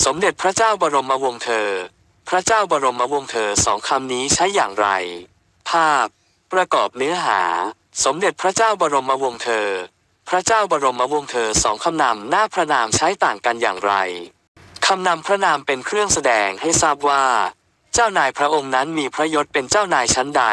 สมเด็จพระเจ้าบรมวงศ์เธอ พระเจ้าบรมวงศ์เธอสองคำนี้ใช้อย่างไร ภาพ ประกอบเนื้อหา สมเด็จพระเจ้าบรมวงศ์เธอ พระเจ้าบรมวงศ์เธอสองคำนามหน้าพระนามใช้ต่างกันอย่างไรคำนำพระนามเป็นเครื่องแสดงให้ทราบว่า เจ้านายพระองค์นั้นมีพระยศเป็นเจ้านายชั้นใด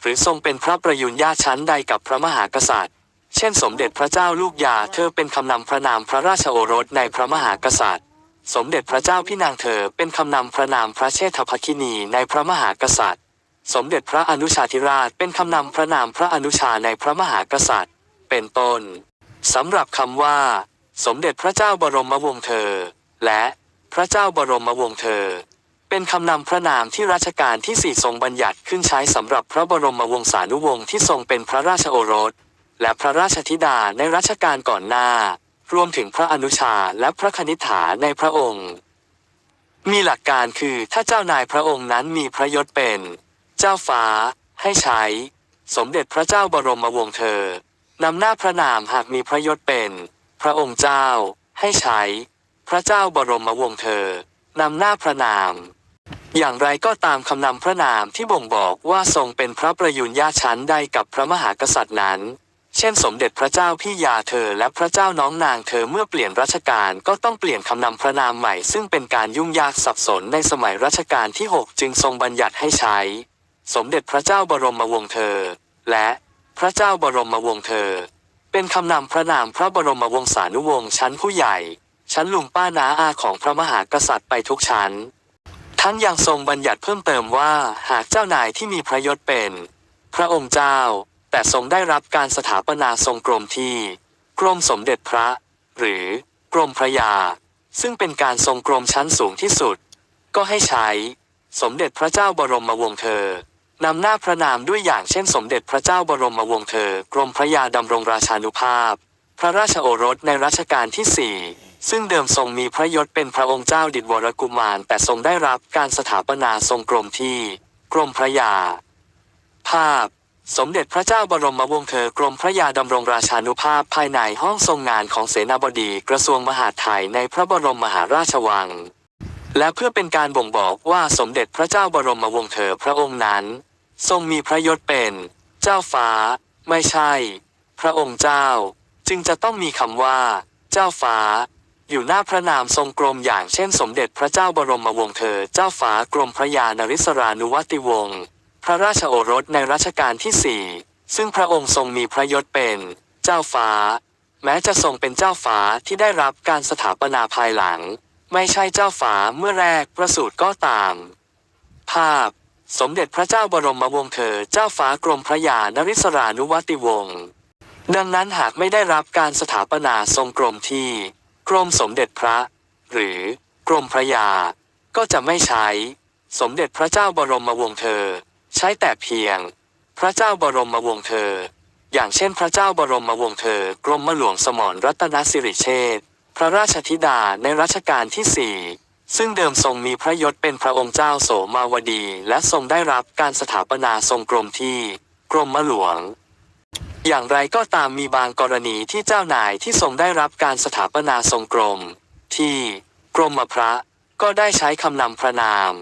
หรือทรงเป็นพระประยุรญาชั้นใดกับพระมหากษัตริย์ เช่น สมเด็จพระเจ้าลูกยาเธอเป็นคำนำพระนามพระราชโอรสในพระมหากษัตริย์ สมเด็จพระเจ้าพี่นางเธอเป็นคำนำพระนามพระเชษฐภคินีในพระมหากษัตริย์ สมเด็จพระอนุชาธิราชเป็นคำนำพระนามพระอนุชาในพระมหากษัตริย์ เป็นต้นสำหรับคำว่า สมเด็จพระเจ้าบรมวงศ์เธอ และพระเจ้าบรมวงศ์เธอ เป็นคำนำพระนามที่รัชกาลที่สี่ทรงบัญญัติขึ้นใช้สำหรับพระบรมวงศานุวงศ์ที่ทรงเป็นพระราชโอรส และพระราชธิดาในรัชกาลก่อนหน้า รวมถึงพระอนุชาและพระคณิษฐาในพระองค์ มีหลักการคือถ้าเจ้านายพระองค์นั้นมีพระยศเป็น เจ้าฟ้า ให้ใช้ สมเด็จพระเจ้าบรมวงศ์เธอนำหน้าพระนามหากมีพระยศเป็น พระองค์เจ้า ให้ใช้ พระเจ้าบรมวงศ์เธอนำหน้าพระนาม อย่างไรก็ตามคำนำพระนามที่บ่งบอกว่าทรงเป็นพระประยุรญาชั้นใดกับพระมหากษัตริย์นั้น เช่นสมเด็จพระเจ้าพี่ยาเธอและพระเจ้าน้องนางเธอเมื่อเปลี่ยนรัชกาลก็ต้องเปลี่ยนคำนำพระนามใหม่ ซึ่งเป็นการยุ่งยากสับสนในสมัยรัชกาลที่ 6 จึงทรงบัญญัติให้ใช้ สมเด็จพระเจ้าบรมวงศ์เธอ และพระเจ้าบรมวงศ์เธอ เป็นคำนำพระนามพระบรมวงศานุวงศ์ชั้นผู้ใหญ่ ชั้นลุงป้านาอาของพระมหากษัตริย์ไปทุกชั้น ทั้งยังทรงบัญญัติเพิ่มเติมว่าหากเจ้านายที่มีพระยศเป็น พระองค์เจ้า แต่ทรงได้รับการสถาปนาทรงกรมที่ กรมสมเด็จพระ หรือกรมพระยา ซึ่งเป็นการทรงกรมชั้นสูงที่สุด ก็ให้ใช้ สมเด็จพระเจ้าบรมวงศ์เธอนำหน้าพระนามด้วยอย่างเช่น สมเด็จพระเจ้าบรมวงศ์เธอกรมพระยาดำรงราชานุภาพ พระราชโอรสในรัชกาลที่สี่ซึ่งเดิมทรงมีพระยศเป็นพระองค์เจ้าดิดวรกุมาร แต่ทรงได้รับการสถาปนาทรงกรมที่ กรมพระยา ภาพ สมเด็จพระเจ้าบรมวงศ์เธอกรมพระยาดำรงราชานุภาพภายในห้องทรงงานของเสนาบดีกระทรวงมหาดไทยในพระบรมมหาราชวัง และเพื่อเป็นการบ่งบอกว่าสมเด็จพระเจ้าบรมวงศ์เธอพระองค์นั้น ทรงมีพระยศเป็น เจ้าฟ้า ไม่ใช่ พระองค์เจ้า จึงจะต้องมีคำว่า เจ้าฟ้า อยู่หน้าพระนามทรงกรมอย่างเช่น สมเด็จพระเจ้าบรมวงศ์เธอเจ้าฟ้ากรมพระยานริศรานุวัติวงศ์ ระราชโอรสในรัชกาลที่สี่ซึ่งพระองค์ทรงมีพระยศเป็นเจ้าฟ้า แม้จะทรงเป็นเจ้าฟ้าที่ได้รับการสถาปนาภายหลัง ไม่ใช่เจ้าฟ้าเมื่อแรกประสูติก็ตาม ภาพ สมเด็จพระเจ้าบรมวงศ์เธอเจ้าฟ้ากรมพระยานริศรานุวัติวงศ์ดังนั้นหากไม่ได้รับการสถาปนาทรงกรมที่กรมสมเด็จพระ หรือกรมพระยา ก็จะไม่ใช้ สมเด็จพระเจ้าบรมวงศ์เธอ ใช้แต่เพียง พระเจ้าบรมวงศ์เธอ อย่างเช่นพระเจ้าบรมวงศ์เธอกรมหลวงสมรรัตนสิริเชษฐพระราชธิดาในรัชกาลที่สี่ซึ่งเดิมทรงมีพระยศเป็นพระองค์เจ้าโสมาวดี และทรงได้รับการสถาปนาทรงกรมที่กรมหลวง อย่างไรก็ตามมีบางกรณีที่เจ้านายที่ทรงได้รับการสถาปนาทรงกรม ที่กรมพระก็ได้ใช้คำนำพระนาม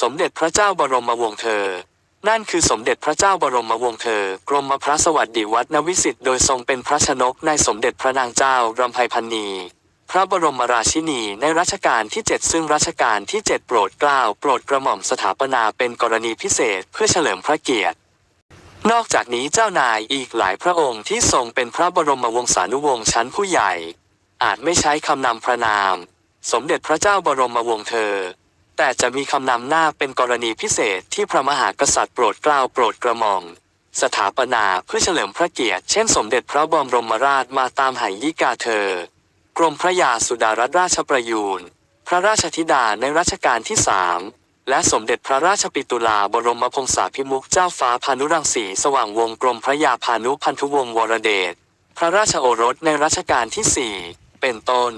สมเด็จพระเจ้าบรมวงศ์เธอ นั่นคือสมเด็จพระเจ้าบรมวงศ์เธอ กรมพระสวัสดิวัฒนวิสิทธิ์โดยทรงเป็นพระชนกในสมเด็จพระนางเจ้ารำไพพันนี พระบรมราชินีในรัชกาลที่ 7 ซึ่งรัชกาลที่ 7 โปรดเกล้าโปรดกระหม่อมสถาปนาเป็นกรณีพิเศษเพื่อเฉลิมพระเกียรติ นอกจากนี้เจ้านายอีกหลายพระองค์ที่ทรงเป็นพระบรมวงศานุวงศ์ชั้นผู้ใหญ่ อาจไม่ใช้คำนำพระนาม สมเด็จพระเจ้าบรมวงศ์เธอ แต่จะมีคำนำหน้าเป็นกรณีพิเศษที่พระมหากษัตริย์โปรดเกล้าโปรดกระหม่อมสถาปนาเพื่อเฉลิมพระเกียรติเช่นสมเด็จพระบรมราชมาตามไหยิกาเธอ กรมพระยาสุดารัตนราชประยูนพระราชธิดาในรัชกาลที่สามและสมเด็จพระราชปิตุลาบรมพงศาภิมุขเจ้าฟ้าพานุรังสีสว่างวงศ์กรมพระยาพานุพันธุวงศ์วรเดช พระราชโอรสในรัชกาลที่สี่เป็นต้น